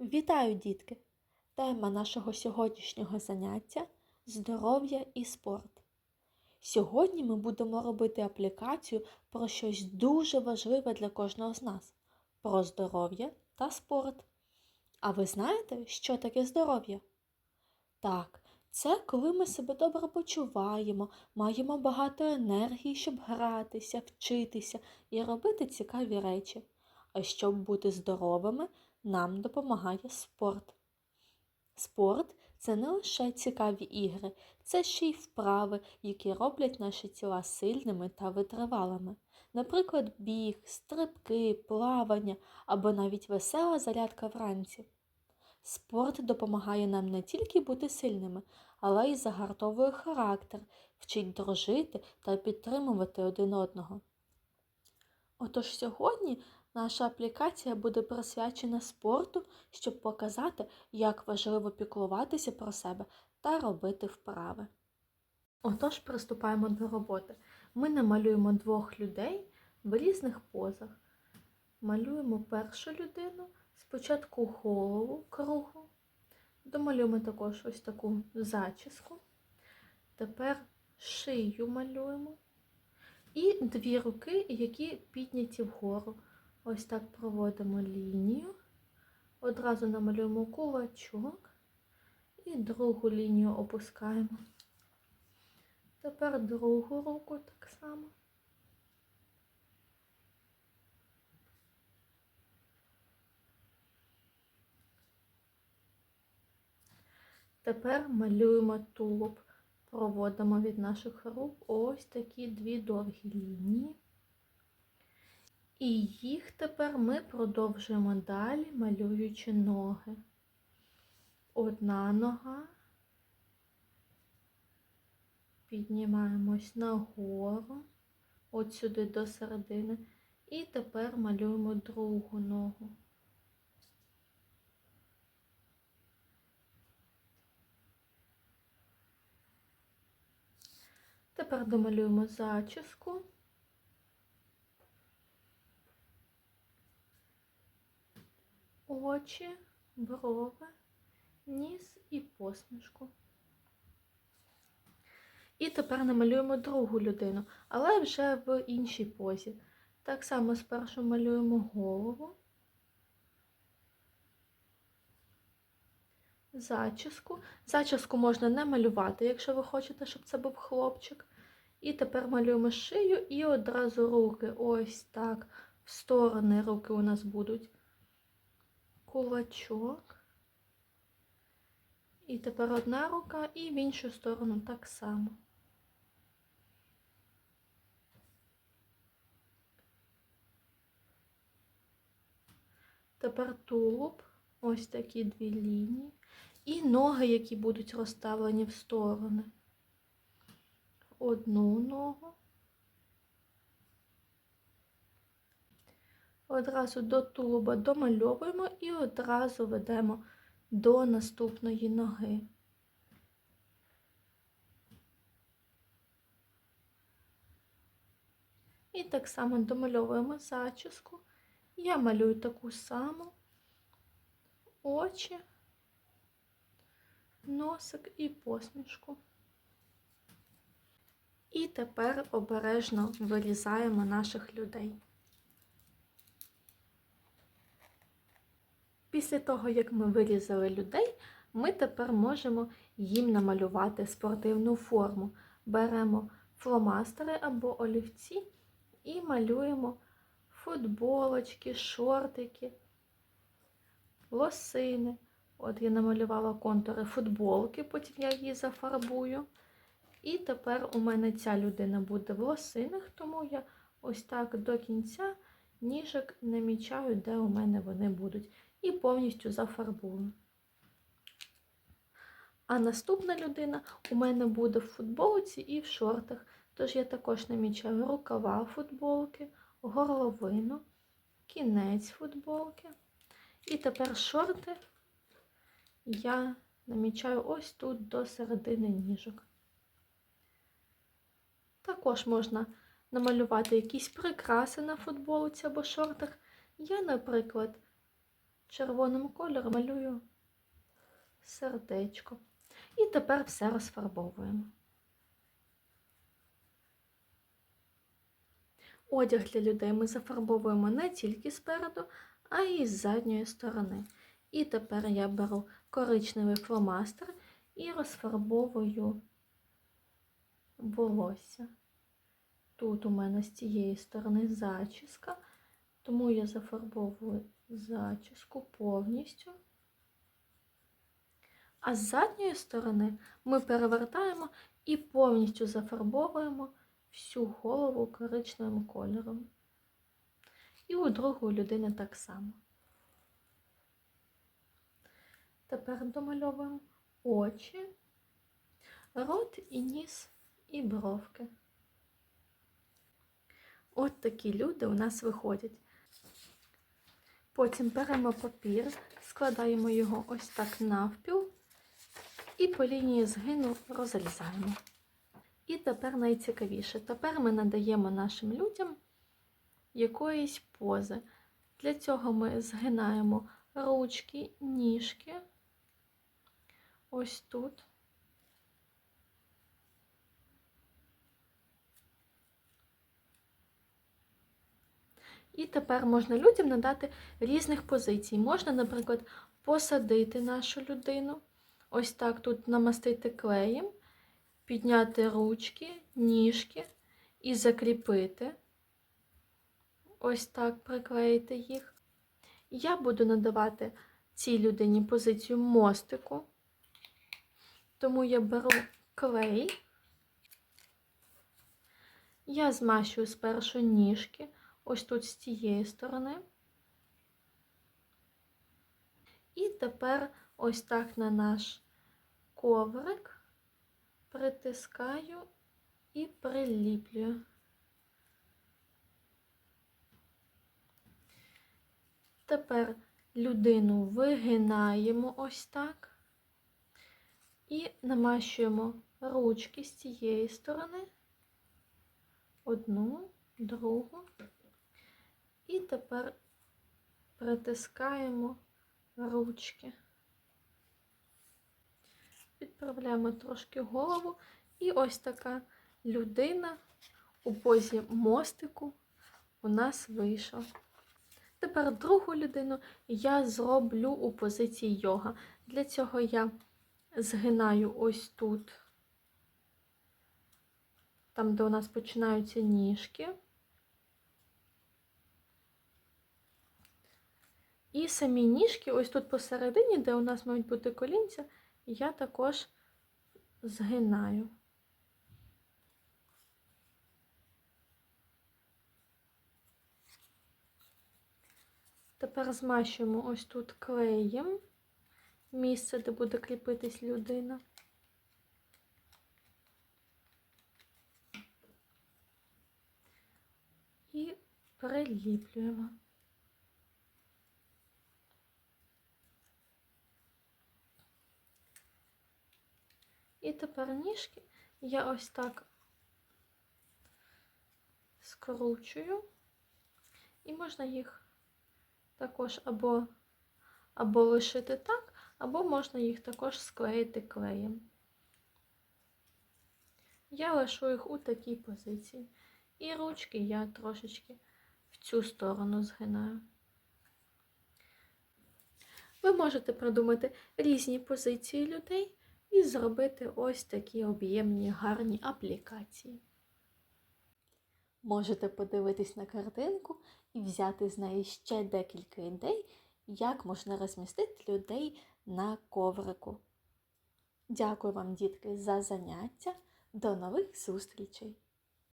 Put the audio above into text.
Вітаю, дітки! Тема нашого сьогоднішнього заняття здоров'я і спорт. Сьогодні ми будемо робити аплікацію про щось дуже важливе для кожного з нас про здоров'я та спорт. А ви знаєте, що таке здоров'я? Так, це коли ми себе добре почуваємо, маємо багато енергії, щоб гратися, вчитися і робити цікаві речі. А щоб бути здоровими, нам допомагає спорт. Спорт це не лише цікаві ігри, це ще й вправи, які роблять наші тіла сильними та витривалими. Наприклад, біг, стрибки, плавання або навіть весела зарядка вранці. Спорт допомагає нам не тільки бути сильними, але й загартовує характер, вчить дружити та підтримувати один одного. Отож сьогодні наша аплікація буде присвячена спорту, щоб показати, як важливо піклуватися про себе та робити вправи. Отож, приступаємо до роботи. Ми намалюємо двох людей в різних позах. Малюємо першу людину, спочатку голову кругу, домалюємо також ось таку зачіску. Тепер шию малюємо. І дві руки, які підняті вгору. Ось так проводимо лінію. Одразу намалюємо кулачок і другу лінію опускаємо. Тепер другу руку так само. Тепер малюємо тулуб. Проводимо від наших рук ось такі дві довгі лінії. І їх тепер ми продовжуємо далі, малюючи ноги. Одна нога. Піднімаємось нагору, от сюди до середини. І тепер малюємо другу ногу. Тепер домалюємо зачіску. Очі, брови, ніс і посмішку. І тепер намалюємо другу людину, але вже в іншій позі. Так само спершу малюємо голову, зачіску. Зачіску можна не малювати, якщо ви хочете, щоб це був хлопчик. І тепер малюємо шию і одразу руки. Ось так. В сторони руки у нас будуть кулачок. І тепер одна рука, і в іншу сторону так само. Тепер тулуб, ось такі дві лінії. І ноги, які будуть розставлені в сторони. Одну ногу. Одразу до тулуба домальовуємо і одразу ведемо до наступної ноги. І так само домальовуємо зачіску. Я малюю таку саму очі, носик і посмішку. І тепер обережно вирізаємо наших людей. Після того, як ми вирізали людей, ми тепер можемо їм намалювати спортивну форму. Беремо фломастери або олівці і малюємо футболочки, шортики, лосини. От я намалювала контури футболки, потім я її зафарбую. І тепер у мене ця людина буде в лосинах, тому я ось так до кінця ніжок намічаю, де у мене вони будуть, і повністю зафарбую. А наступна людина у мене буде в футболці і в шортах, тож я також намічаю рукава футболки, горловину, кінець футболки. І тепер шорти я намічаю ось тут до середини ніжок. Також можна намалювати якісь прикраси на футболці або шортах. Я, наприклад, червоним кольором малюю сердечко. І тепер все розфарбовуємо. Одяг для людей ми зафарбовуємо не тільки спереду, а й з задньої сторони. І тепер я беру коричневий фломастер і розфарбовую волосся. Тут у мене з цієї сторони зачіска, тому я зафарбовую зачіску повністю. А з задньої сторони ми перевертаємо і повністю зафарбовуємо всю голову коричневим кольором. І у другої людини так само. Тепер домальовуємо очі, рот і ніс і бровки. От такі люди у нас виходять. Потім беремо папір, складаємо його ось так навпіл і по лінії згину розрізаємо. І тепер найцікавіше. Тепер ми надаємо нашим людям якоїсь пози. Для цього ми згинаємо ручки, ніжки. Ось тут. І тепер можна людям надати різних позицій. Можна, наприклад, посадити нашу людину, ось так тут намастити клеєм, підняти ручки, ніжки і закріпити. Ось так приклеїти їх. Я буду надавати цій людині позицію мостику, тому я беру клей, я змащую спершу ніжки, ось тут з цієї сторони. І тепер ось так на наш коврик притискаю і приліплюю. Тепер людину вигинаємо ось так і намащуємо ручки з цієї сторони, одну, другу, і тепер притискаємо ручки. Підправляємо трошки голову, і ось така людина у позі мостику у нас вийшла. Тепер другу людину я зроблю у позиції йога. Для цього я згинаю ось тут, там, де у нас починаються ніжки. І самі ніжки, ось тут посередині, де у нас мають бути колінця, я також згинаю. Тепер змащуємо ось тут клеєм місце, де буде кріпитись людина. І приліплюємо. І тепер ніжки я ось так скручую, і можна їх також або, або лишити так, або можна їх також склеїти клеєм. Я лишу їх у такій позиції. І ручки я трошечки в цю сторону згинаю. Ви можете придумати різні позиції людей і зробити ось такі об'ємні гарні аплікації. Можете подивитись на картинку і взяти з неї ще декілька ідей, як можна розмістити людей на коврику. Дякую вам, дітки, за заняття. До нових зустрічей!